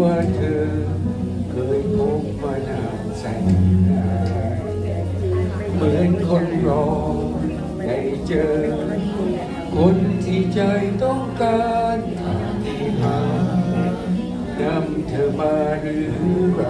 ว่าเธอ เคยพบมานานแสนนานเหมือนคนรอได้เจอ คนที่ใจต้องการทางที่หานำเธอมาหรือไร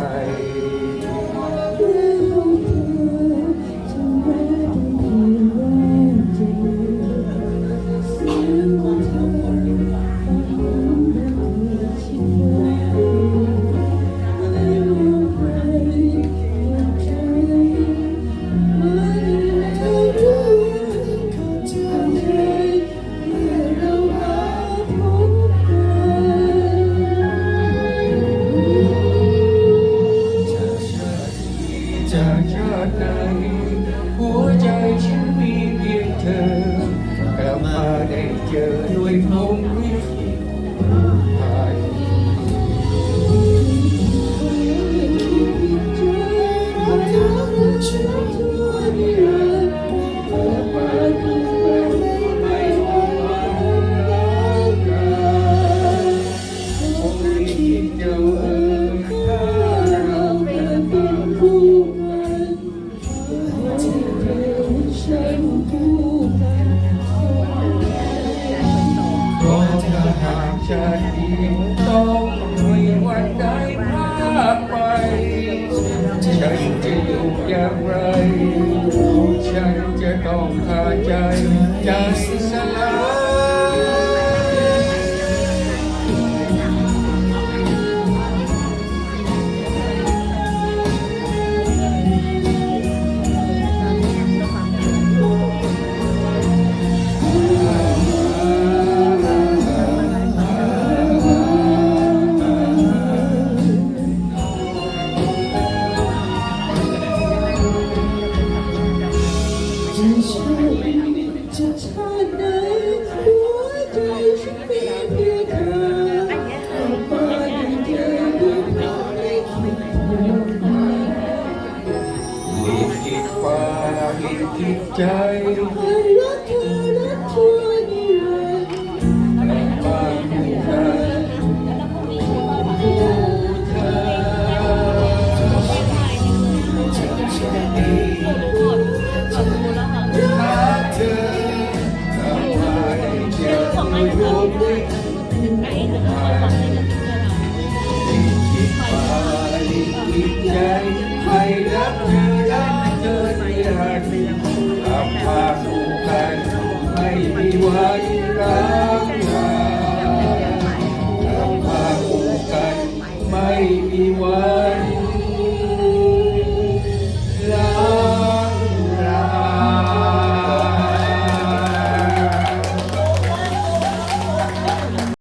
ได้เจอด้ว จะดีต้องมีวันใดพลาดไป ฉันจะอยู่อย่างไร ฉันจะต้องขาใจจากสล จะชาติไหนหัวใจฉันมีเพียงเธอมาด้เจอด้วยความไม่คิดเดียวกันลิขิตฟ้าลิขิตใจให้ นธรรมาสุขงไม่มีไว้ร้